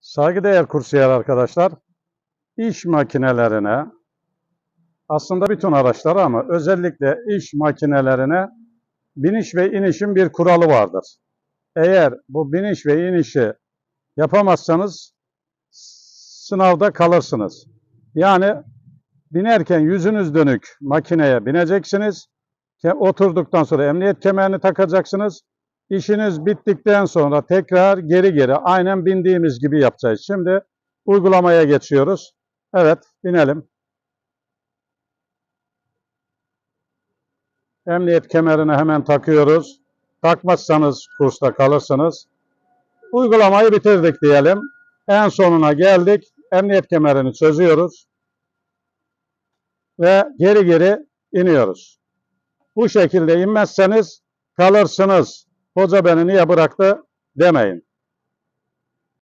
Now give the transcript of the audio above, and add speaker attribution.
Speaker 1: Saygıdeğer kursiyer arkadaşlar, iş makinelerine, aslında bütün araçlara ama özellikle iş makinelerine biniş ve inişin bir kuralı vardır. Eğer bu biniş ve inişi yapamazsanız sınavda kalırsınız. Yani binerken yüzünüz dönük makineye bineceksiniz. Oturduktan sonra emniyet kemerini takacaksınız. İşiniz bittikten sonra tekrar geri geri aynen bindiğimiz gibi yapacağız. Şimdi uygulamaya geçiyoruz. Evet, binelim. Emniyet kemerini hemen takıyoruz. Takmazsanız kursta kalırsınız. Uygulamayı bitirdik diyelim. En sonuna geldik. Emniyet kemerini çözüyoruz. Ve geri geri iniyoruz. Bu şekilde inmezseniz kalırsınız. Hoca beni niye bıraktı demeyin.